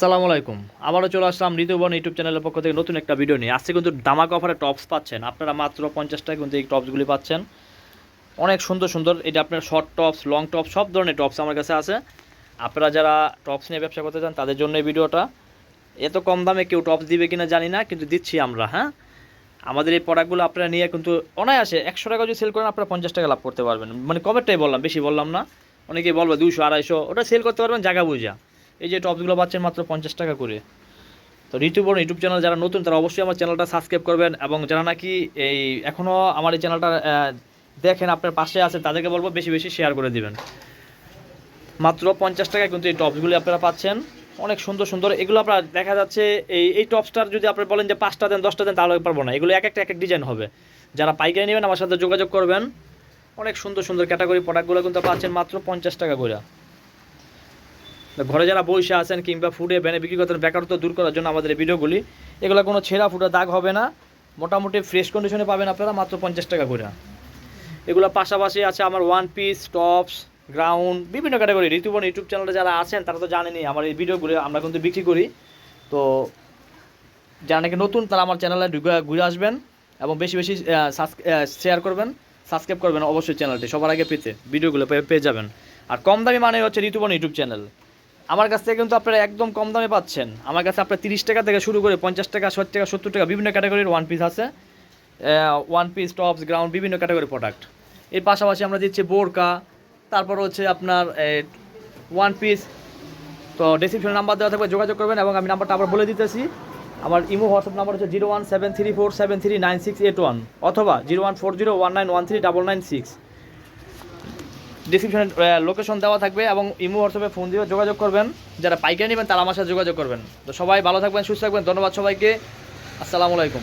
আসসালামু আলাইকুম। আবারও চলে আসলাম ঋতুবন ইউটিউব চ্যানেলের পক্ষ থেকে নতুন একটা ভিডিও নিয়ে। আজকে কিন্তু দামাক অফারে টপস পাচ্ছেন। আপনারা মাত্র পঞ্চাশ টাকা কিন্তু এই টপসগুলি পাচ্ছেন। অনেক সুন্দর সুন্দর। এটা আপনার শর্ট টপস লং টপস সব ধরনের টপস আমার কাছে আছে। আপনারা যারা টপস নিয়ে ব্যবসা করতে চান, তাদের জন্য এই ভিডিওটা। এত কম দামে কেউ টপস দিবে কিনা জানি না, কিন্তু দিচ্ছি আমরা হ্যাঁ? আমাদের এই প্রোডাক্টগুলো আপনারা নিয়ে কিন্তু অনায়াসে একশো টাকা যদি সেল করেন, আপনারা পঞ্চাশ টাকা লাভ করতে পারবেন। মানে কমেরটাই বললাম, বেশি বললাম না। অনেকেই বলবে দুশো আড়াইশো, ওটা সেল করতে পারবেন জায়গা বুঝা। এই যে টপসগুলো পাচ্ছেন মাত্র পঞ্চাশ টাকা করে। তো ঋতুবর্ণ ইউটিউব চ্যানেল যারা নতুন, তারা অবশ্যই আমার চ্যানেলটা সাবস্ক্রাইব করবেন এবং যারা নাকি এই এখনও আমার এই চ্যানেলটা দেখেন, আপনার পাশে আছে তাদেরকে বলব বেশি বেশি শেয়ার করে দিবেন। মাত্র পঞ্চাশ টাকায় কিন্তু এই টপসগুলি আপনারা পাচ্ছেন। অনেক সুন্দর সুন্দর। এগুলো আপনার দেখা যাচ্ছে, এই এই টপসটার যদি আপনি বলেন যে পাঁচটা দেন, দশটা দেন, তাহলে পারব না। এগুলো এক একটা, এক এক ডিজাইন হবে। যারা পাইকারি নেবেন, আমার সাথে যোগাযোগ করবেন। অনেক সুন্দর সুন্দর ক্যাটাগরি প্রোডাক্টগুলো কিন্তু পাচ্ছেন মাত্র পঞ্চাশ টাকা করে। ঘরে যারা বসে আছেন কিংবা ফুডে ব্যানে বিক্রি করতেন, বেকারত্ব দূর করার জন্য আমাদের এই ভিডিওগুলি, এগুলো কোনো ছেঁড়া ফুটা দাগ হবে না। মোটামুটি ফ্রেশ কন্ডিশনে পাবেন আপনারা, মাত্র পঞ্চাশ টাকা করে। এগুলো পাশাপাশি আছে আমার ওয়ান পিস টপস গ্রাউন্ড বিভিন্ন ক্যাটাগরি ঋতুবন ইউটিউব চ্যানেলে যারা আছেন, তারা তো জানেনই, আমার এই ভিডিওগুলো আমরা কিন্তু বিক্রি করি। তো যারা নাকি নতুন, তারা আমার চ্যানেলে ঘুরে আসবেন এবং বেশি বেশি শেয়ার করবেন সাবস্ক্রাইব করবেন অবশ্যই চ্যানেলটি সবার আগে পেতে, ভিডিওগুলো পেয়ে পেয়ে যাবেন। আর কম দামি মানে হচ্ছে ঋতুবন ইউটিউব চ্যানেল আমার কাছ থেকে কিন্তু আপনারা একদম কম দামে পাচ্ছেন। আমার কাছে আপনার তিরিশ টাকা থেকে শুরু করে পঞ্চাশ টাকা, ষাট টাকা, সত্তর টাকা বিভিন্ন ক্যাটাগরির ওয়ান পিস আছে। ওয়ান পিস টপস গ্রাউন্ড বিভিন্ন ক্যাটাগরি প্রোডাক্টের পাশাপাশি আমরা দিচ্ছি বোরকা, তারপর হচ্ছে আপনার ওয়ান পিস তো ডেসক্রিপশনে নাম্বার দেওয়া থাকবে, যোগাযোগ করবেন এবং আমি নাম্বারটা আবার বলে দিতেছি। আমার ইমো হোয়াটসঅ্যাপ নাম্বার হচ্ছে zero one seven three four seven three nine six eight one অথবা zero one four zero one nine one three double nine six ডিসক্রিপশনে লোকেশন দেওয়া থাকবে এবং ইমো হোয়াটসঅ্যাপে ফোন দিয়ে যোগাযোগ করবেন। যারা পাইকারি নেবেন তারা আমার সাথে যোগাযোগ করবেন। তো সবাই ভালো থাকবেন, সুস্থ থাকবেন। ধন্যবাদ সবাইকে। আসসালামু আলাইকুম।